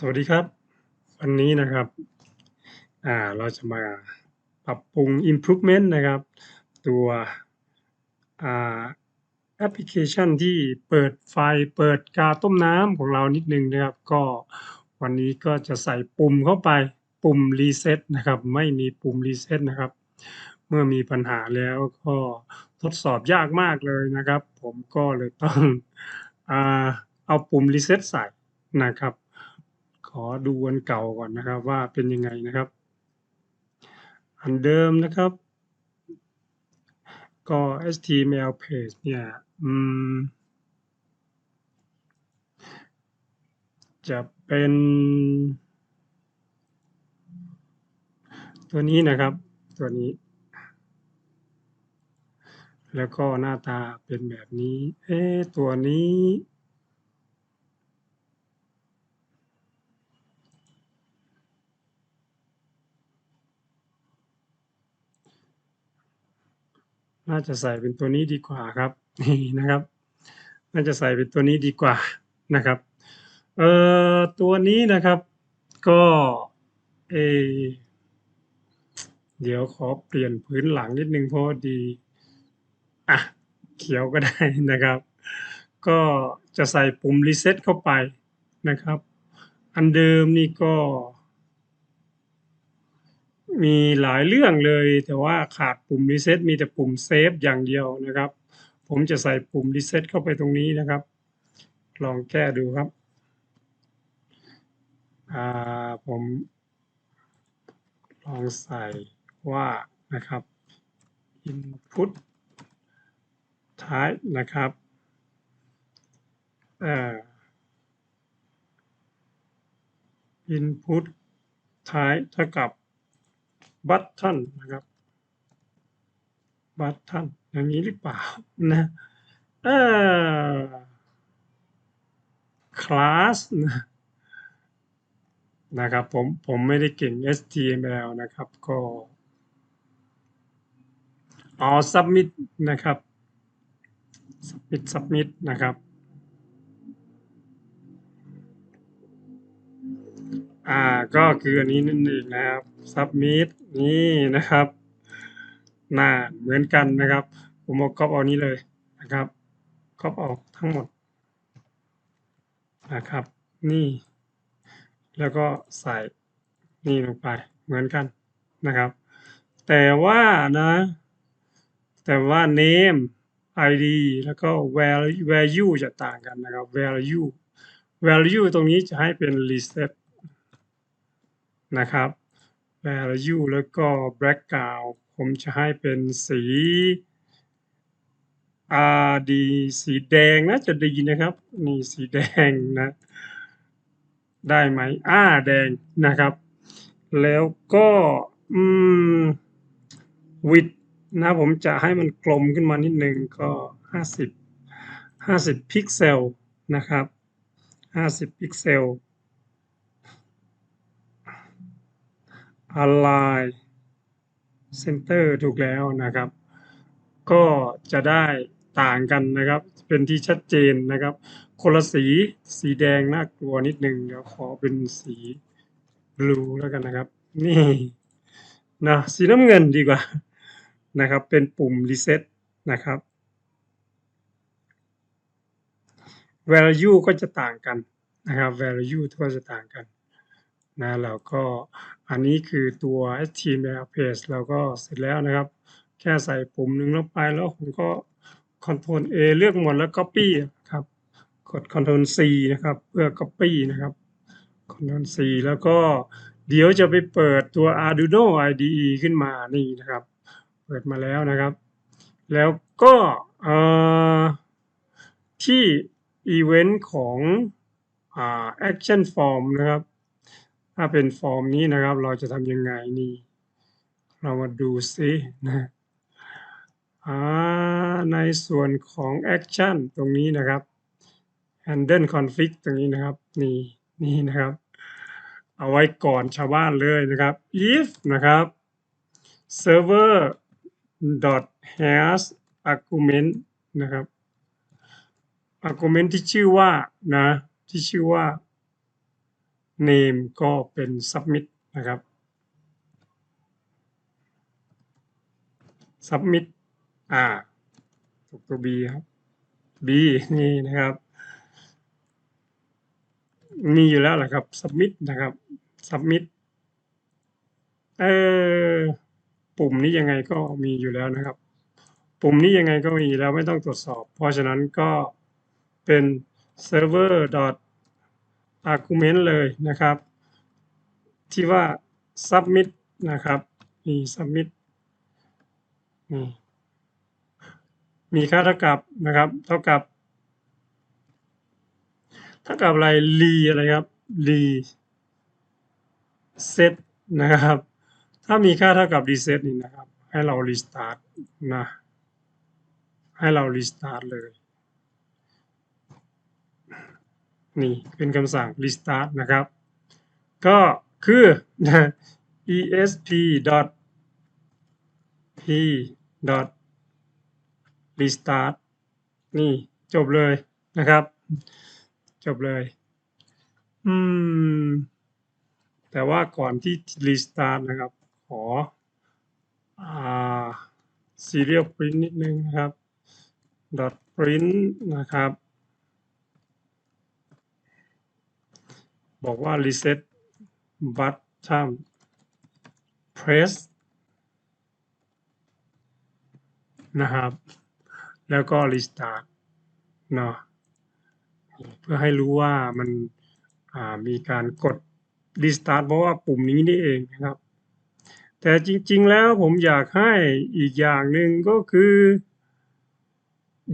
สวัสดีครับ วันนี้นะครับอ่าเราจะมาปรับปรุง improvement นะครับ ตัวอ่าแอปพลิเคชันที่เปิดไฟเปิดกาต้มน้ำของเรานิดหนึ่งนะครับ ก็วันนี้ก็จะใส่ปุ่มเข้าไปปุ่ม reset นะครับ ไม่มีปุ่ม reset นะครับ เมื่อมีปัญหาแล้วก็ทดสอบยากมากเลยนะครับ ผมก็เลยต้องอ่าเอาปุ่ม reset ใส่นะครับ ขอดูอันเก่าก่อนนะครับ ว่าเป็นยังไงนะครับ อันเดิมนะครับ ก็ HTML page เนี่ยจะเป็น ตัวนี้นะครับ ตัวนี้ แล้วก็หน้าตาเป็นแบบนี้ เอ๊ตัวนี้ น่าจะใส่เป็นตัวนี้ดีกว่าครับนี่นะครับ น่าจะใส่เป็นตัวนี้ดีกว่านะครับเอ่อตัวนี้นะครับก็เอเดี๋ยวขอเปลี่ยนพื้นหลังนิดนึงเพราะดีอะเขียวก็ได้นะครับ ก็จะใส่ปุ่ม reset เข้าไปนะครับ อันเดิมนี่ก็ มีหลายเรื่องเลย แต่ว่าขาดปุ่ม reset มีแต่ปุ่มเซฟอย่างเดียวนะครับ ผมจะใส่ปุ่ม reset เข้าไปตรงนี้นะครับ ลองแก้ดูครับผมลองใส่ว่านะครับ input type นะครับเอ่อ input type เท่ากับ button นะครับ button อย่างนี้หรือเปล่านะเออ class นะนะครับผมผมไม่ได้เก่ง HTML นะครับก็อ๋อ submit นะครับ submit submit นะครับอ่าก็คืออันนี้นั่นเองนะครับ submit นี่นะครับ หน้าเหมือนกันนะครับ ผมเอาก๊อปเอานี้เลยนะครับก๊อปเอาทั้งหมดนะครับ นี่ แล้วก็ใส่นี่ลงไปเหมือนกันนะครับ แต่ว่านะ แต่ว่า name id แล้วก็ value value จะต่างกันนะครับ value value ตรงนี้จะให้เป็น reset นะครับ value แล้วก็ background ผมจะให้เป็นสีอ่าดีสีแดงน่าจะดีนะครับ นี่สีแดงนะ ได้ไหมอ่าแดงนะครับ แล้วก็อืม width นะผมจะให้มันกลมขึ้นมานิดหนึ่งก็ห้าสิบห้าสิบพิกเซลนะครับห้าสิบพิกเซล align center ถูกแล้วนะครับ ก็จะได้ต่างกันนะครับ เป็นที่ชัดเจนนะครับ คนละสีสีแดงน่ากลัวนิดหนึ่งเดี๋ยวขอเป็นสีบลูแล้วกันนะครับ นี่นะสีน้ำเงินดีกว่านะครับ เป็นปุ่ม reset นะครับ value ก็จะต่างกันนะครับ value ก็จะต่างกัน นะแล้วก็อันนี้คือตัว HTML page เราก็เสร็จแล้วนะครับ แค่ใส่ปุ่มหนึ่งลงไปแล้วผมก็ Ctrl A เลือกหมดแล้ว Copy ครับ กด Ctrl C นะครับ เพื่อ Copy นะครับ Ctrl C แล้วก็เดี๋ยวจะไปเปิดตัว Arduino IDE ขึ้นมานี่นะครับ เปิดมาแล้วนะครับ แล้วก็เอ่อที่อีเวนต์ของอ่า Action Form นะครับ ถ้าเป็นฟอร์มนี้นะครับ เราจะทำยังไงนี่ เรามาดูซินะอ่าในส่วนของ Action ตรงนี้นะครับ Handle Config ตรงนี้นะครับ นี่นี่นะครับ เอาไว้ก่อนชาวบ้านเลยนะครับ if นะครับ server dot has argument นะครับ argument ที่ชื่อว่านะที่ชื่อว่า name ก็เป็น submit นะครับ submit อ่าถูกตัว B ครับ B นี่นะครับ มีอยู่แล้วแหละครับ submit นะครับ submit เออปุ่มนี้ยังไงก็มีอยู่แล้วนะครับ ปุ่มนี้ยังไงก็มีแล้วไม่ต้องตรวจสอบ เพราะฉะนั้นก็เป็น server dot argument เลยนะครับ ที่ว่า submit นะครับมี submit นี่มีค่าเท่ากับนะครับเท่ากับเท่ากับอะไร re อะไรครับ re set นะครับ ถ้ามีค่าเท่ากับ reset นี่นะครับ ให้เรา restart นะให้เรา restart เลย นี่เป็นคำสั่ง restart นะครับ ก็คือ esp dot p dot restart นี่จบเลยนะครับ จบเลย อืม แต่ว่าก่อนที่ restart นะครับ ขออ่า serial print นิดนึงนะครับ dot print นะครับ บอกว่า reset button press นะครับ แล้วก็ restart เนาะเพื่อให้รู้ว่ามันมีการกด restart เพราะว่าปุ่มนี้นี่เองนะครับ แต่จริง ๆ แล้วผมอยากให้อีกอย่างหนึ่งก็คือ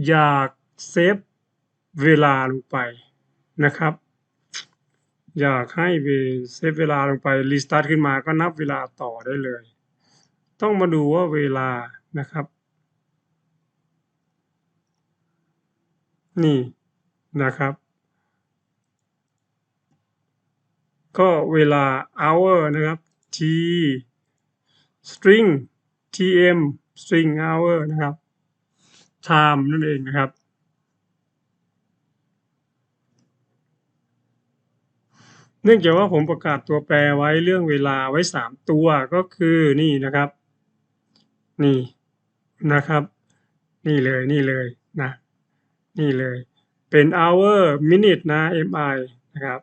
อยากเซฟเวลาลงไปนะครับ อยากให้เวเซฟเวลาลงไป restart ขึ้นมาก็นับเวลาต่อได้เลย ต้องมาดูว่าเวลานะครับ นี่นะครับ ก็เวลา hour นะครับ t string tm string hour นะครับ time นั่นเองนะครับ เนื่องจากว่าผมประกาศตัวแปรไว้เรื่องเวลาไว้สามตัวก็คือนี่นะครับ นี่นะครับ นี่เลยนี่เลยนะ นี่เลยเป็น hour minute นะ mi นะครับ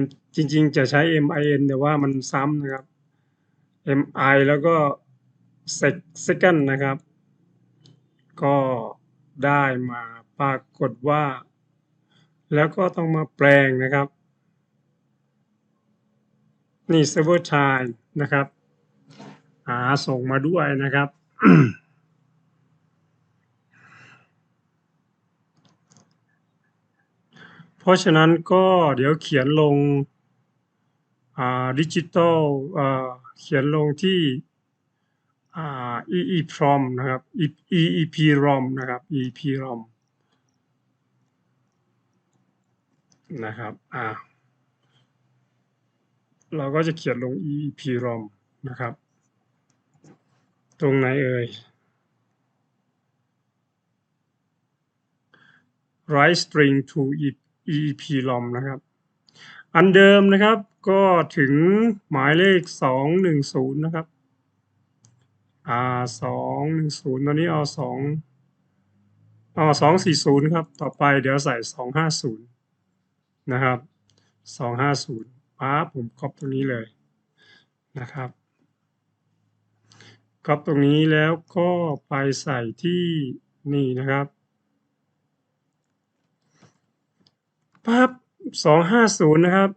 m จริงๆ จะใช้ min แต่ว่ามันซ้ำนะครับ mi แล้วก็ sec second นะครับ ก็ได้มาปรากฏว่า แล้วก็ต้องมาแปลงนะครับ นี่ server time นะครับหาส่งมาด้วยนะครับ เพราะฉะนั้นก็เดี๋ยวเขียนลงอาดิจิตอลเขียนลงที่อา EEPROM นะครับ EEPROM นะครับ EEPROM นะครับ อ่า เราก็จะเขียนลง EEPROM นะครับ ตรงไหนเอ่ย write string to EEPROM นะครับ อันเดิมนะครับก็ถึงหมายเลข 210 นะครับอ่า210 ตอนนี้เอา2เอา240ครับ ต่อไปเดี๋ยวใส่250นะครับ250 ปั๊บผมก๊อปตรงนี้เลยนะครับก๊อปตรงนี้แล้วก็ไปใส่ที่นี่นะครับปั๊บ250นะครับ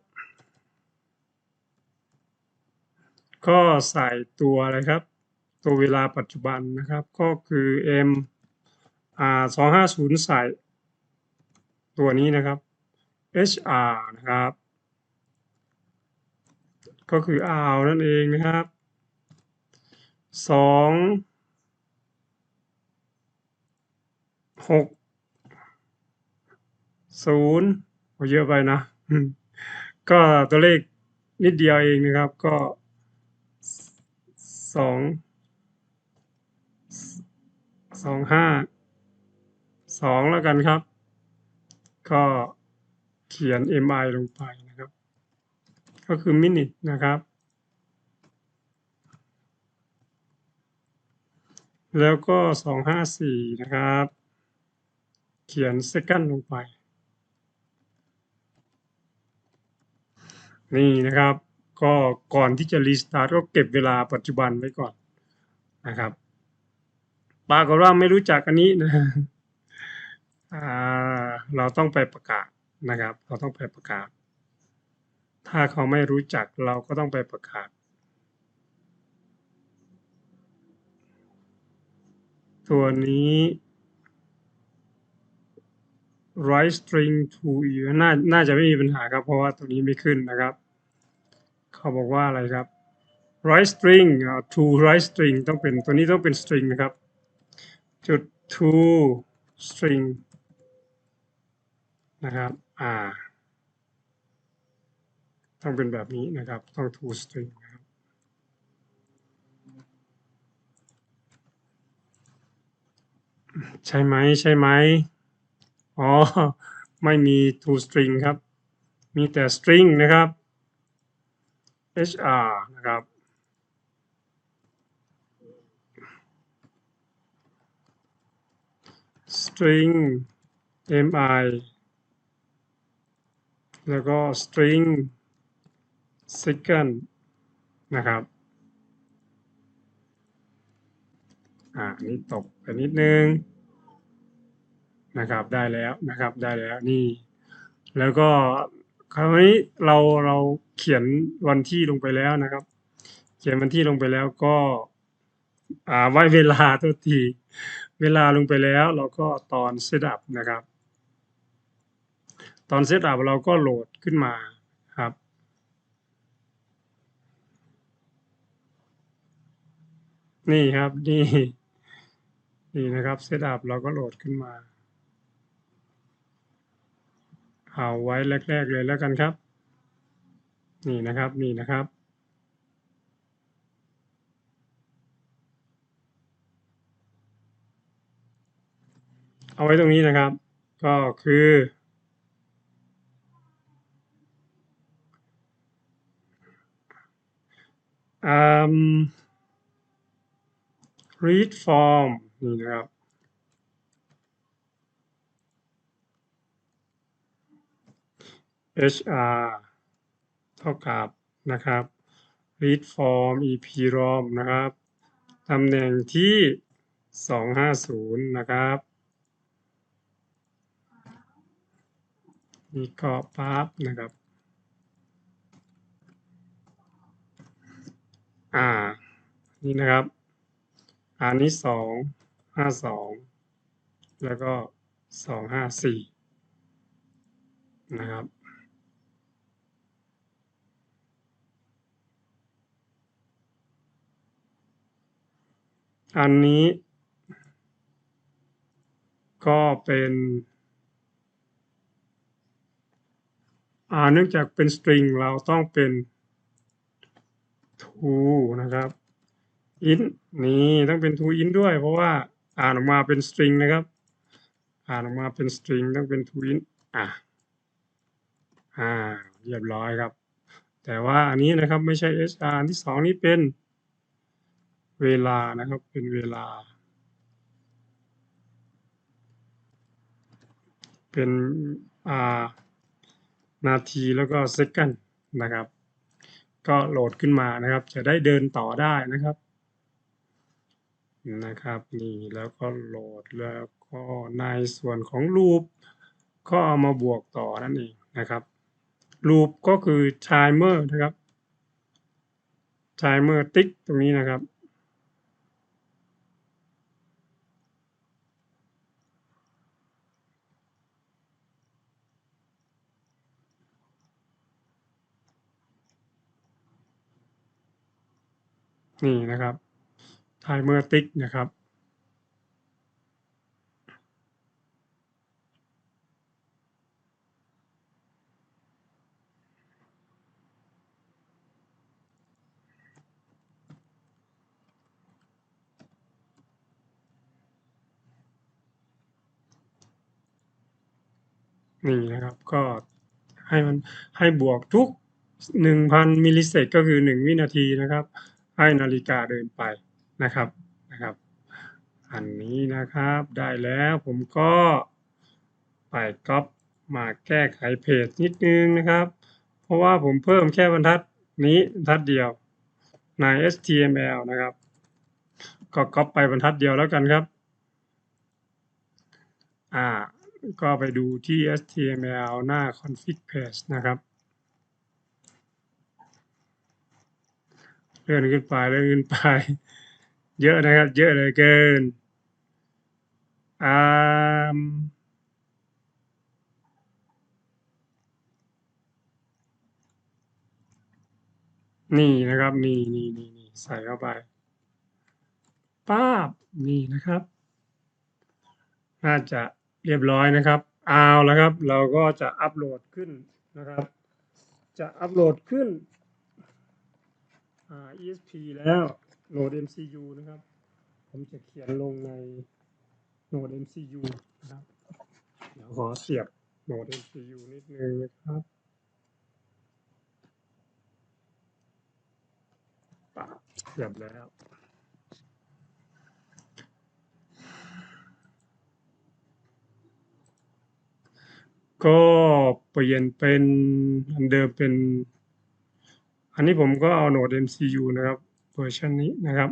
ก็ใส่ตัวอะไรครับ ตัวเวลาปัจจุบันนะครับ ก็คือ m อ่า250ใส่ตัวนี้นะครับ hr นะครับ ก็คือ r นั่นเองนะครับสองหกศูนย์โอเยอะไปนะ ก็ตัวเลขนิดเดียวเองนะครับก็สองสองห้าสองแล้วกันครับ ก็เขียน mi ลงไปน ก็คือ minute นะครับ แล้วก็ 254 นะครับ เขียน second ลงไป นี่นะครับ ก็ก่อนที่จะ restart ก็เก็บเวลาปัจจุบันไว้ก่อนนะครับปรากฏว่าไม่รู้จักอันนี้นะเราต้องไปประกาศนะครับ เราต้องไปประกาศ ถ้าเขาไม่รู้จักเราก็ต้องไปประกาศ ตัวนี้ write string to you น่าน่าจะไม่มีปัญหาครับ เพราะว่าตัวนี้ไม่ขึ้นนะครับ เขาบอกว่าอะไรครับ write string to write string ต้องเป็นตัวนี้ต้องเป็น string นะครับ จุด to string นะครับ อ่า ต้องเป็นแบบนี้นะครับ ต้อง to string นะครับใช่ไหมใช่ไหมอ๋อ ไม่มี to string ครับ มีแต่ string นะครับ hr นะครับ string mi แล้วก็ string second นะครับอ่านี้ตกไปนิดนึงนะครับได้แล้วนะครับได้แล้วนี่ แล้วก็คราวนี้เราเราเขียนวันที่ลงไปแล้วนะครับ เขียนวันที่ลงไปแล้วก็อ่าไว้เวลาตัวทีเวลาลงไปแล้วเราก็ตอน setup นะครับ ตอน setup เราก็โหลดขึ้นมาครับ นี่ครับนี่นี่นะครับ setup เราก็โหลดขึ้นมา เอาไว้แรก ๆ เลยแล้วกันครับ นี่นะครับนี่นะครับ เอาไว้ตรงนี้นะครับ ก็คืออ่า read form นี่นะครับ hr เท่ากับนะครับ read form eprom นะครับตำแหน่งที่ 250 นะครับ นี่ก็ปั๊บนะครับ อ่า นี่นะครับ อันนี้สองห้าสองแล้วก็สองห้าสี่นะครับอันนี้ ก็เป็นอ่าเนื่องจากเป็น string เราต้องเป็น to นะครับ int นี่ต้องเป็น to int ด้วย เพราะว่าอ่านออกมาเป็น string นะครับ อ่านออกมาเป็น string ต้องเป็น to int อะอ่าเรียบร้อยครับ แต่ว่าอันนี้นะครับไม่ใช่ hr อันที่สองนี้เป็นเวลานะครับเป็นเวลา เป็นอ่านาทีแล้วก็ second นะครับ ก็โหลดขึ้นมานะครับ จะได้เดินต่อได้นะครับ นะครับนี่แล้วก็โหลดแล้วก็ในส่วนของ loop ก็เอามาบวกต่อนั่นเองนะครับ loop ก็คือ timer นะครับ timer ติ๊กตรงนี้นะครับนี่นะครับ timer ติ๊กนะครับ นี่นะครับก็ให้มันให้บวกทุก 1,000 มิลลิเซกก็คือ 1 วินาทีนะครับ ให้นาฬิกาเดินไป นะครับนะครับ อันนี้นะครับได้แล้วผมก็ไปก๊อปมาแก้ไขเพจนิดนึงนะครับ เพราะว่าผมเพิ่มแค่บรรทัดนี้บรรทัดเดียวใน HTML นะครับ ก็ก๊อปไปบรรทัดเดียวแล้วกันครับ อ่า ก็ไปดูที่ HTML หน้า config page นะครับ เลื่อนขึ้นไปเลื่อนขึ้นไป เยอะนะครับ เยอะเลยเกินอ่านี่นะครับ นี่นี่นี่นี่ใส่เข้าไปป้าบนี่นะครับ น่าจะเรียบร้อยนะครับเอาแล้วครับ เราก็จะอัปโหลดขึ้นนะครับ จะอัปโหลดขึ้นอ่า ESP แล้ว โหลด MCU นะครับ ผมจะเขียนลงในโหลด MCU นะครับ เดี๋ยวขอเสียบโหลด MCU นิดนึงนะครับปะเสียบแล้วก็เปลี่ยนเป็นอันเดิมเป็น อันนี้ผมก็เอาโหนด MCU นะครับ วอร์ชันนี้นะครับ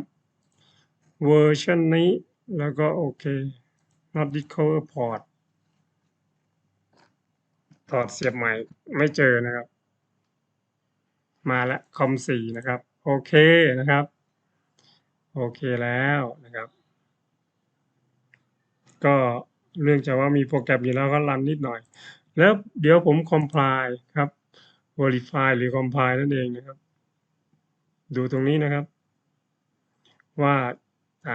เวอร์ชันนี้แล้วก็โอเค not discover port ถอดเสียบใหม่ไม่เจอนะครับ มาแล้วคอมสี่นะครับ โอเคนะครับ โอเคแล้วนะครับ ก็เรื่องจากว่ามีโปรแกรมอยู่แล้วก็รันนิดหน่อย แล้วเดี๋ยวผม compile ครับ verify หรือ compile นั่นเองนะครับ ดูตรงนี้นะครับ ว่าอ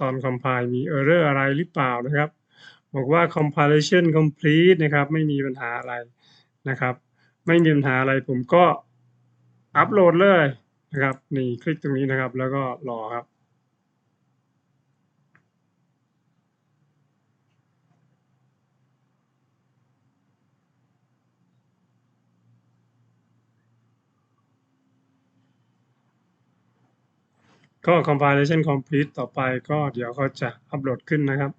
ตอน compile มี error อะไรหรือเปล่านะครับ บอกว่า compilation complete นะครับไม่มีปัญหาอะไรนะครับ ไม่มีปัญหาอะไรผมก็อัปโหลดเลยนะครับนี่คลิกตรงนี้นะครับแล้วก็รอครับ ก็ compilation complete ต่อไปก็เดี๋ยวเขาจะอัปโหลดขึ้นนะครับ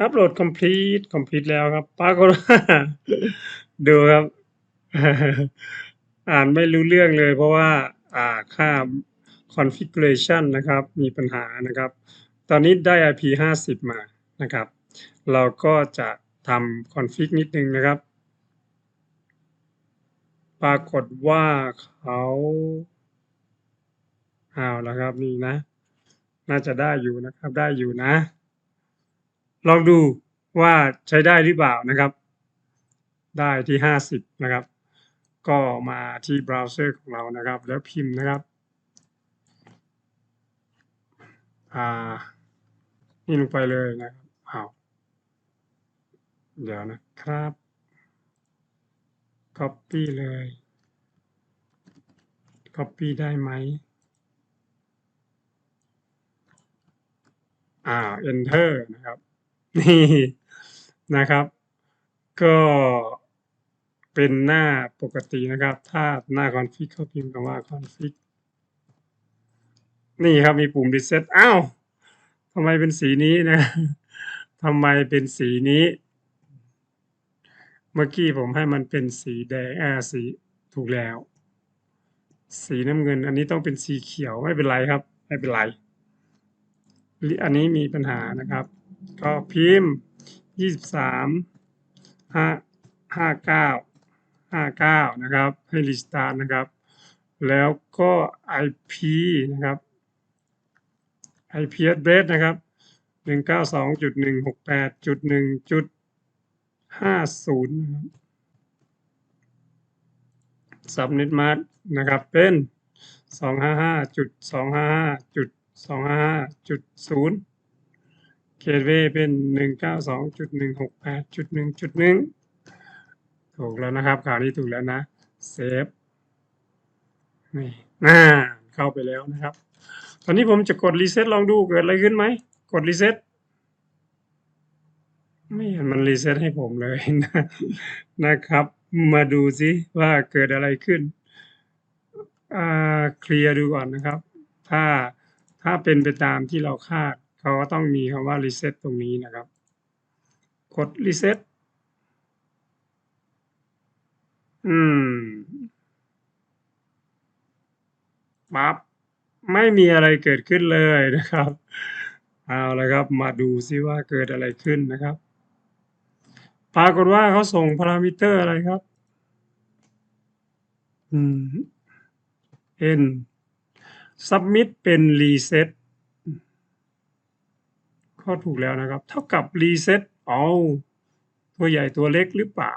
อัปโหลด complete complete แล้วครับปรากฏว่าดูครับ อ่านไม่รู้เรื่องเลยเพราะว่า อ่าค่า configuration นะครับ มีปัญหานะครับ ตอนนี้ได้ IP 50 มานะครับ เราก็จะทำ config นิดนึงนะครับ ปรากฏว่าเขาเอาแล้วครับนี่นะ น่าจะได้อยู่นะครับ ได้อยู่นะ ลองดูว่าใช้ได้หรือเปล่านะครับ ได้ที่ห้าสิบนะครับ ก็มาที่เบราว์เซอร์ของเรานะครับ แล้วพิมพ์นะครับอ่านี่ลงไปเลยนะครับเอาเดี๋ยวนะครับ copy เลย copy ได้ไหมอ่า enter นะครับ นี่นะครับ ก็เป็นหน้าปกตินะครับ ถ้าหน้า config เขาพิมพ์คำว่า config นี่ครับมีปุ่ม reset อ้าวทำไมเป็นสีนี้นะทำไมเป็นสีนี้ เมื่อกี้ผมให้มันเป็นสีแดงอ่าสีถูกแล้ว สีน้ำเงิน อันนี้ต้องเป็นสีเขียวไม่เป็นไรครับ ไม่เป็นไร อันนี้มีปัญหานะครับ ก็พิมพ์ยี่สิบสามห้าห้าเก้าห้าเก้านะครับ ให้รีสตาร์ทนะครับ แล้วก็ IP นะครับ IP address นะครับหนึ่งเก้าสองจุดหนึ่งหกแปดจุดหนึ่งจุดห้าศูนย์นะครับ subnet mask นะครับ เป็นสองห้าห้าจุดสองห้าห้าจุดสองห้าห้าจุดศูนย์ gateway เป็น192.168.1.1ถูกแล้วนะครับคราวนี้ถูกแล้วนะเซฟนี่อ่าเข้าไปแล้วนะครับ ตอนนี้ผมจะกดรีเซ็ตลองดูเกิดอะไรขึ้นไหม กดรีเซ็ตไม่เห็นมันรีเซ็ตให้ผมเลยนะนะครับ มาดูซิว่าเกิดอะไรขึ้นอ่าเคลียร์ดูก่อนนะครับ ถ้าถ้าเป็นไปตามที่เราคาด เขาก็ต้องมีคำว่ารีเซ็ตตรงนี้นะครับ กดรีเซ็ตอืมปั๊บไม่มีอะไรเกิดขึ้นเลยนะครับ เอาละครับ มาดูซิว่าเกิดอะไรขึ้นนะครับ ปรากฏว่าเขาส่งพารามิเตอร์อะไรครับ อืม n submit เป็น reset ก็ถูกแล้วนะครับ เท่ากับ reset เอาตัวใหญ่ตัวเล็กหรือเปล่า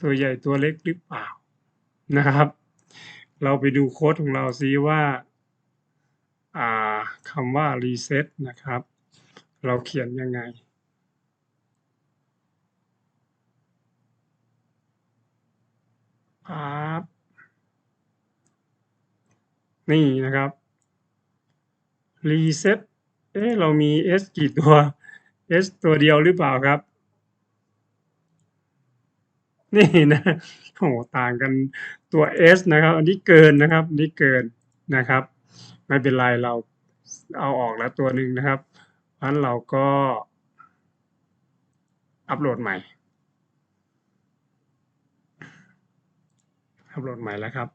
ตัวใหญ่ตัวเล็กหรือเปล่านะครับ เราไปดูโค้ดของเราซิว่าคำว่า reset นะครับ เราเขียนยังไงปั๊บนี่นะครับ reset เอ๊ะเรามี s กี่ตัว s ตัวเดียวหรือเปล่าครับ นี่นะโอ้โฮต่างกันตัว s นะครับ อันนี้เกินนะครับอันนี้เกินนะครับ ไม่เป็นไรเราเอาออกแล้วตัวหนึ่งนะครับเพราะฉะนั้นเราก็อัปโหลดใหม่ อัปโหลดใหม่แล้วครับ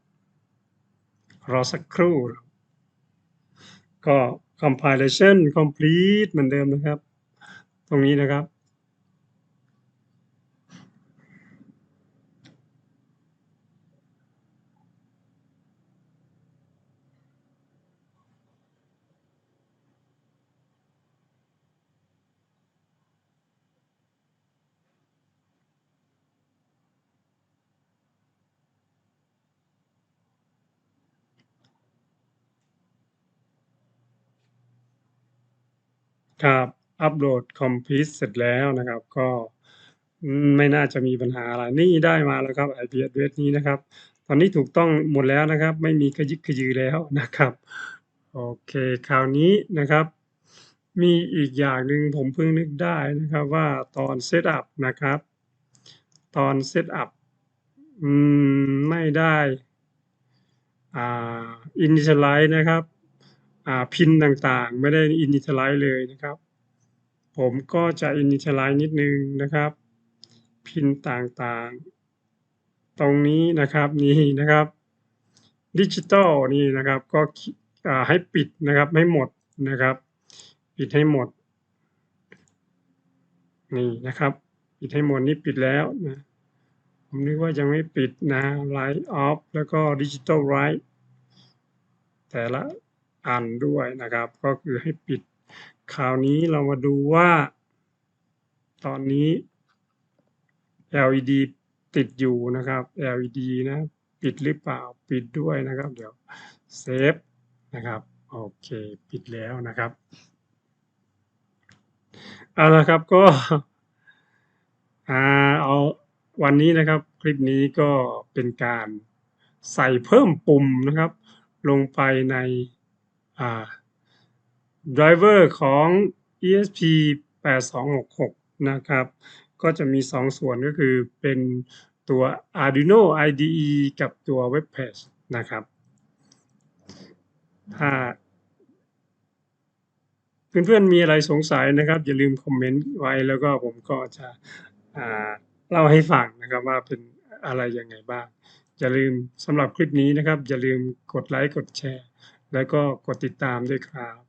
รอสักครู่ ก็ compilation complete เหมือนเดิมนะครับ ตรงนี้นะครับ ครับ อัปโหลด complete เสร็จแล้วนะครับ ก็อืม ไม่น่าจะมีปัญหาอะไร นี่ได้มาแล้วครับ IP address นี้นะครับ ตอนนี้ถูกต้องหมดแล้วนะครับ ไม่มีกระยึกกระยือแล้วนะครับ โอเค คราวนี้นะครับ มีอีกอย่างหนึ่งผมเพิ่งนึกได้นะครับว่าตอน setup นะครับ ตอน setup อืม ไม่ได้ อ่า initialize นะครับ พินต่างๆ ไม่ได้ initialize เลยนะครับ ผมก็จะ initialize นิดนึงนะครับ พินต่างๆ ตรงนี้นะครับนี่นะครับดิจิทัลนี่นะครับก็ให้ปิดนะครับให้หมดนะครับ ปิดให้หมด นี่นะครับ ปิดให้หมดนี่ปิดแล้วนะผมนึกว่ายังไม่ปิดนะ Write off แล้วก็ Digital Write แต่ละ อันด้วยนะครับ ก็คือให้ปิดคราวนี้เรามาดูว่า ตอนนี้ LED ติดอยู่นะครับ LED นะปิดหรือเปล่าปิดด้วยนะครับ เดี๋ยวเซฟนะครับโอเคปิดแล้วนะครับเอาละครับก็เอาวันนี้นะครับคลิปนี้ก็เป็นการใส่เพิ่มปุ่มนะครับ ลงไปใน อ่าไดรเวอร์ของ ESP8266 นะครับ ก็จะมี 2 ส่วนก็คือเป็นตัว Arduino IDE กับตัว Web Page นะครับ ถ้าเพื่อนๆมีอะไรสงสัยนะครับ อย่าลืมคอมเมนต์ไว้แล้วก็ผมก็จะเล่าให้ฟังนะครับว่าเป็นอะไรยังไงบ้าง อย่าลืมสำหรับคลิปนี้นะครับ อย่าลืมกดไลก์กดแชร์ แล้วก็กดติดตามด้วยครับ